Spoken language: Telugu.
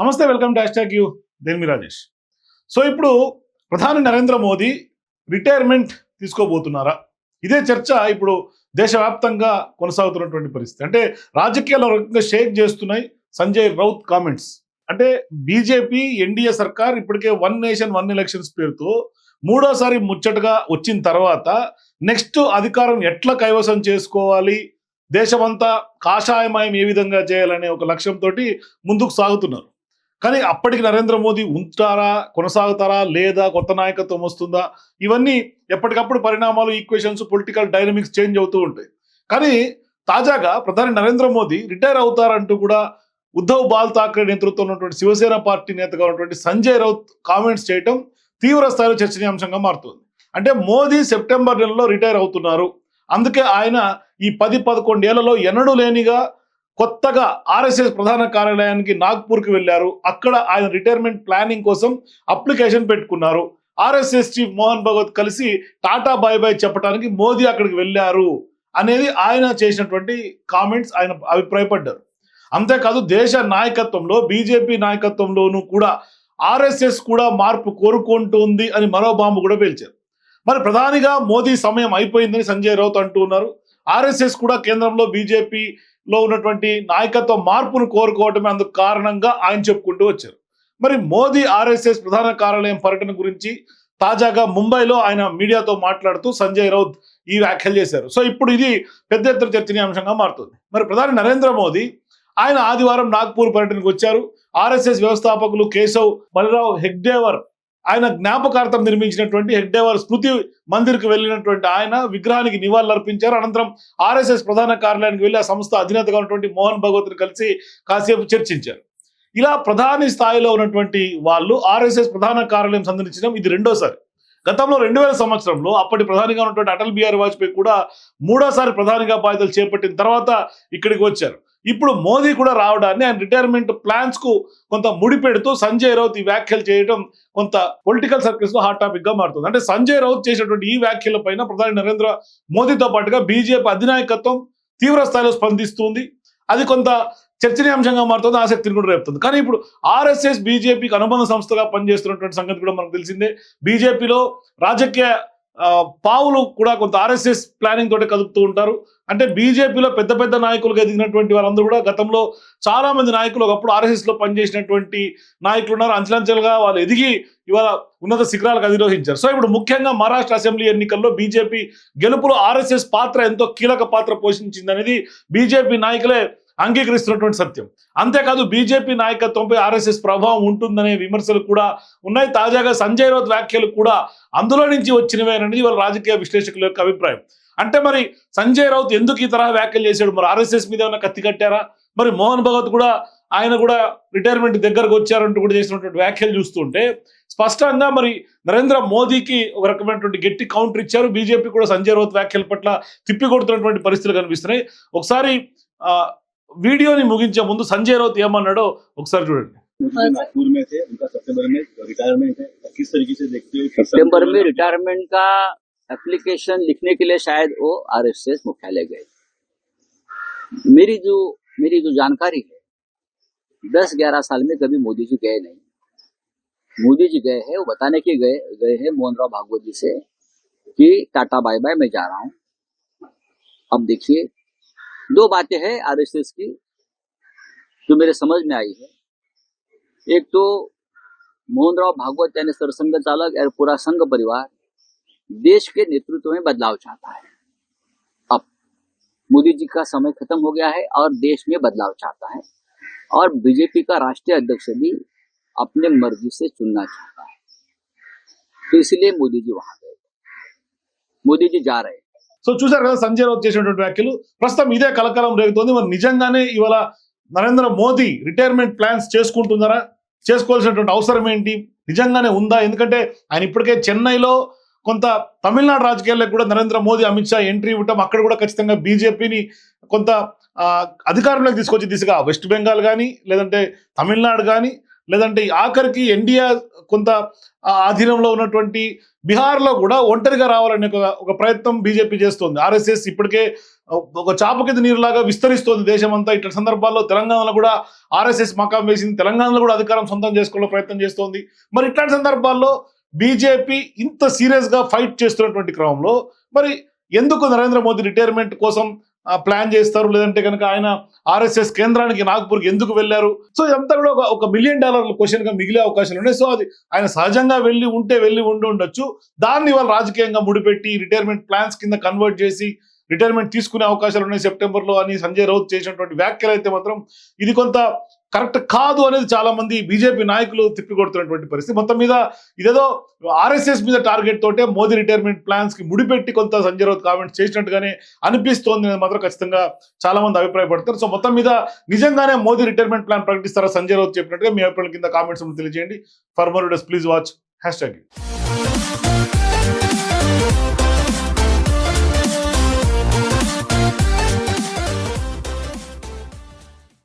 నమస్తే వెల్కమ్ డాష్ హ్యాష్ యూ. దేన్మి రాజేష్. సో ఇప్పుడు ప్రధాని నరేంద్ర మోదీ రిటైర్మెంట్ తీసుకోబోతున్నారా? ఇదే చర్చ ఇప్పుడు దేశవ్యాప్తంగా కొనసాగుతున్నటువంటి పరిస్థితి. అంటే రాజకీయాల రకంగా షేక్ చేస్తున్నాయి సంజయ్ రౌత్ కామెంట్స్. అంటే బీజేపీ ఎన్డీఏ సర్కార్ ఇప్పటికే వన్ నేషన్ వన్ ఎలక్షన్స్ పేరుతో మూడోసారి ముచ్చటగా వచ్చిన తర్వాత నెక్స్ట్ అధికారం ఎట్లా కైవసం చేసుకోవాలి? దేశమంతా కాషాయమయం ఏ విధంగా చేయాలనే ఒక లక్ష్యంతో ముందుకు సాగుతున్నారు. కానీ అప్పటికి నరేంద్ర మోదీ ఉంటారా కొనసాగుతారా లేదా కొత్త నాయకత్వం వస్తుందా? ఇవన్నీ ఎప్పటికప్పుడు పరిణామాలు ఈక్వేషన్స్ పొలిటికల్ డైనమిక్స్ చేంజ్ అవుతూ ఉంటాయి. కానీ తాజాగా ప్రధాని నరేంద్ర మోదీ రిటైర్ అవుతారంటూ కూడా ఉద్ధవ్ బాల్ ఠాక్రే నేతృత్వంలో ఉన్నటువంటి శివసేన పార్టీ నేతగా ఉన్నటువంటి సంజయ్ రౌత్ కామెంట్స్ చేయటం తీవ్ర స్థాయిలో చర్చనీయాంశంగా మారుతుంది. అంటే మోదీ సెప్టెంబర్ నెలలో రిటైర్ అవుతున్నారు. అందుకే ఆయన ఈ పది పదకొండు ఏళ్ళలో ఎన్నడూ లేనిగా కొత్తగా ఆర్ఎస్ఎస్ ప్రధాన కార్యాలయానికి నాగ్పూర్కి వెళ్ళారు. అక్కడ ఆయన రిటైర్మెంట్ ప్లానింగ్ కోసం అప్లికేషన్ పెట్టుకున్నారు. ఆర్ఎస్ఎస్ చీఫ్ మోహన్ భగవత్ కలిసి టాటా బాయ్ బాయ్ చెప్పడానికి మోదీ అక్కడికి వెళ్ళారు అనేది ఆయన చేసినటువంటి కామెంట్స్ ఆయన అభిప్రాయపడ్డారు. అంతేకాదు దేశ నాయకత్వంలో బీజేపీ నాయకత్వంలోనూ కూడా ఆర్ఎస్ఎస్ కూడా మార్పు కోరుకుంటుంది అని మరో బాంబు కూడా పేల్చారు. మరి ప్రధానిగా మోదీ సమయం అయిపోయిందని సంజయ్ రౌత్ అంటూ ఉన్నారు. ఆర్ఎస్ఎస్ కూడా కేంద్రంలో బీజేపీ లో ఉన్నటువంటి నాయకత్వ మార్పును కోరుకోవటమే అందుకు కారణంగా ఆయన చెప్పుకుంటూ వచ్చారు. మరి మోదీ ఆర్ఎస్ఎస్ ప్రధాన కార్యాలయం పర్యటన గురించి తాజాగా ముంబైలో ఆయన మీడియాతో మాట్లాడుతూ సంజయ్ రౌత్ ఈ వ్యాఖ్యలు చేశారు. సో ఇప్పుడు ఇది పెద్ద ఎత్తున చర్చనీయాంశంగా మారుతుంది. మరి ప్రధాని నరేంద్ర మోదీ ఆయన ఆదివారం నాగ్పూర్ పర్యటనకు వచ్చారు. ఆర్ఎస్ఎస్ వ్యవస్థాపకులు కేశవ్ బలరావు హెగ్డేవర్ ఆయన జ్ఞాపకార్థం నిర్మించినటువంటి హెగ్డేవర్ స్మృతి మందిర్కి వెళ్ళినటువంటి ఆయన విగ్రహానికి నివాళులు అర్పించారు అనంతరం ఆర్ఎస్ఎస్ ప్రధాన కార్యాలయానికి వెళ్ళి ఆ సంస్థ అధినేతగా ఉన్నటువంటి మోహన్ భగవత్ని కలిసి కాసేపు చర్చించారు. ఇలా ప్రధాని స్థాయిలో ఉన్నటువంటి వాళ్ళు ఆర్ఎస్ఎస్ ప్రధాన కార్యాలయం సందర్శించడం ఇది రెండోసారి. గతంలో రెండు వేల సంవత్సరంలో అప్పటి ప్రధానిగా ఉన్నటువంటి అటల్ బిహారీ వాజ్పేయి కూడా మూడోసారి ప్రధానిగా బాధ్యతలు చేపట్టిన తర్వాత ఇక్కడికి వచ్చారు. ఇప్పుడు మోదీ కూడా రావడాన్ని ఆయన రిటైర్మెంట్ ప్లాన్స్కు కొంత ముడిపెడుతూ సంజయ్ రౌత్ ఈ వ్యాఖ్యలు చేయడం కొంత పొలిటికల్ సర్కిల్స్లో హాట్ టాపిక్గా మారుతుంది. అంటే సంజయ్ రౌత్ చేసినటువంటి ఈ వ్యాఖ్యల పైన ప్రధాని నరేంద్ర మోదీతో పాటుగా బీజేపీ అధినాయకత్వం తీవ్ర స్థాయిలో స్పందిస్తుంది. అది కొంత చర్చనీయాంశంగా మారుతుంది ఆసక్తిని కూడా రేపుతుంది. కానీ ఇప్పుడు ఆర్ఎస్ఎస్ బీజేపీకి అనుబంధ సంస్థగా పనిచేస్తున్నటువంటి సంగతి కూడా మనకు తెలిసిందే. బీజేపీలో రాజకీయ పావులు కూడా కొంత ఆర్ఎస్ఎస్ ప్లానింగ్ తోటి కదుపుతూ ఉంటారు. అంటే బీజేపీలో పెద్ద పెద్ద నాయకులుగా ఎదిగినటువంటి వాళ్ళందరూ కూడా గతంలో చాలా మంది నాయకులు ఒకప్పుడు ఆర్ఎస్ఎస్లో పనిచేసినటువంటి నాయకులు ఉన్నారు. అంచెలంచెలుగా వాళ్ళు ఎదిగి ఇవాళ ఉన్నత శిఖరాలకు అధిరోహించారు. సో ఇప్పుడు ముఖ్యంగా మహారాష్ట్ర అసెంబ్లీ ఎన్నికల్లో బీజేపీ గెలుపులో ఆర్ఎస్ఎస్ పాత్ర ఎంతో కీలక పాత్ర పోషించింది అనేది బీజేపీ నాయకులే అంగీకరిస్తున్నటువంటి సత్యం. అంతేకాదు బీజేపీ నాయకత్వంపై ఆర్ఎస్ఎస్ ప్రభావం ఉంటుందనే విమర్శలు కూడా ఉన్నాయి. తాజాగా సంజయ్ రౌత్ వ్యాఖ్యలు కూడా అందులో నుంచి వచ్చినవేనని వాళ్ళ రాజకీయ విశ్లేషకుల యొక్క అభిప్రాయం. అంటే మరి సంజయ్ రౌత్ ఎందుకు ఈ తరహా వ్యాఖ్యలు చేశాడు? మరి ఆర్ఎస్ఎస్ మీద ఏమైనా కత్తి కట్టారా? మరి మోహన్ భగవత్ కూడా ఆయన కూడా రిటైర్మెంట్ దగ్గరకు వచ్చారంటూ కూడా చేసినటువంటి వ్యాఖ్యలు చూస్తుంటే స్పష్టంగా మరి నరేంద్ర మోదీకి ఒక రకమైనటువంటి గట్టి కౌంటర్ ఇచ్చారు. బీజేపీ కూడా సంజయ్ రౌత్ వ్యాఖ్యల పట్ల తిప్పికొడుతున్నటువంటి పరిస్థితులు కనిపిస్తున్నాయి. ఒకసారి వీడియోని ముగించే ముందు సంజయ్ రౌత్ ఏమన్నాడో ఒకసారి చూడండి मोदी जी नागपुर में थे उनका सितंबर में रिटायरमेंट है किस तरीके से देखते हो सितंबर में रिटायरमेंट का एप्लीकेशन लिखने के लिए शायद वो आरएसएस मुख्यालय गए मेरी जो मेरी जो जानकारी है दस ग्यारह साल में कभी मोदी जी गए नहीं मोदी जी गए हैं वो बताने के गए गए हैं मोहन राव भागवत जी से कि टाटा बाय बाय मैं जा रहा हूं अब देखिए दो बातें हैं आरएसएस की, जो मेरे समझ में आई है। एक तो मोहन राव भागवत यानी सरसंघ चालक और पूरा संघ परिवार देश के नेतृत्व में बदलाव चाहता है। अब मोदी जी का समय खत्म हो गया है और देश में बदलाव चाहता है और बीजेपी का राष्ट्रीय अध्यक्ष भी अपने मर्ज़ी से चुनना चाहता है। तो इसलिए मोदी जी वहाँ गए। मोदी जी जा रहे సో చూశారు కదా సంజయ్ రావు చేసినటువంటి వ్యాఖ్యలు. ప్రస్తుతం ఇదే కలకలం రేగుతోంది. మరి నిజంగానే ఇవాళ నరేంద్ర మోదీ రిటైర్మెంట్ ప్లాన్స్ చేసుకుంటున్నారా? చేసుకోవాల్సినటువంటి అవసరం ఏంటి? నిజంగానే ఉందా? ఎందుకంటే ఆయన ఇప్పటికే చెన్నైలో కొంత తమిళనాడు రాజకీయాల్లో కూడా నరేంద్ర మోదీ అమిత్ షా ఎంట్రీ ఇవ్వటం అక్కడ కూడా ఖచ్చితంగా బీజేపీని కొంత అధికారంలోకి తీసుకొచ్చే దిశగా వెస్ట్ బెంగాల్ కానీ లేదంటే తమిళనాడు కానీ లేదంటే ఆఖరికి ఎన్డీఏ కొంత ఆధీనంలో ఉన్నటువంటి బీహార్లో కూడా ఒంటరిగా రావాలనే ఒక ఒక ప్రయత్నం బీజేపీ చేస్తోంది. ఆర్ఎస్ఎస్ ఇప్పటికే ఒక చాప కింద నీరులాగా విస్తరిస్తోంది దేశం అంతా ఇట్లాంటి సందర్భాల్లో తెలంగాణలో కూడా ఆర్ఎస్ఎస్ మకాం వేసింది. తెలంగాణలో కూడా అధికారం సొంతం చేసుకోవాలని ప్రయత్నం చేస్తోంది. మరి ఇట్లాంటి సందర్భాల్లో బీజేపీ ఇంత సీరియస్గా ఫైట్ చేస్తున్నటువంటి క్రమంలో మరి ఎందుకు నరేంద్ర మోదీ రిటైర్మెంట్ కోసం ప్లాన్ చేస్తారు. లేదంటే కనుక ఆయన ఆర్ఎస్ఎస్ కేంద్రానికి నాగ్పూర్కి ఎందుకు వెళ్ళారు? సో ఇదంతా కూడా ఒక ఒక మిలియన్ డాలర్ల క్వశ్చన్గా మిగిలే అవకాశాలు ఉన్నాయి. సో అది ఆయన సహజంగా వెళ్ళి ఉంటే వెళ్ళి ఉండి ఉండొచ్చు. దాన్ని వాళ్ళు రాజకీయంగా ముడిపెట్టి రిటైర్మెంట్ ప్లాన్స్ కింద కన్వర్ట్ చేసి రిటైర్మెంట్ తీసుకునే అవకాశాలు ఉన్నాయి. సెప్టెంబర్లో అని సంజయ్ రౌత్ చేసినటువంటి వ్యాఖ్యలు అయితే మాత్రం ఇది కొంత కరెక్ట్ కాదు అనేది చాలా మంది బీజేపీ నాయకులు తిప్పికొడుతున్నటువంటి పరిస్థితి. మొత్తం మీద ఇదేదో ఆర్ఎస్ఎస్ మీద టార్గెట్ తోటే మోదీ రిటైర్మెంట్ ప్లాన్స్కి ముడిపెట్టి కొంత సంజయ్ రౌత్ కామెంట్స్ చేసినట్టుగానే అనిపిస్తోంది అనేది మాత్రం ఖచ్చితంగా చాలా మంది అభిప్రాయపడతారు. సో మొత్తం మీద నిజంగానే మోదీ రిటైర్మెంట్ ప్లాన్ ప్రకటిస్తారా సంజయ్ రౌత్ చెప్పినట్టుగా మీ అభిప్రాయం కింద కామెంట్స్ తెలియజేయండి. For more please watch. Hashtag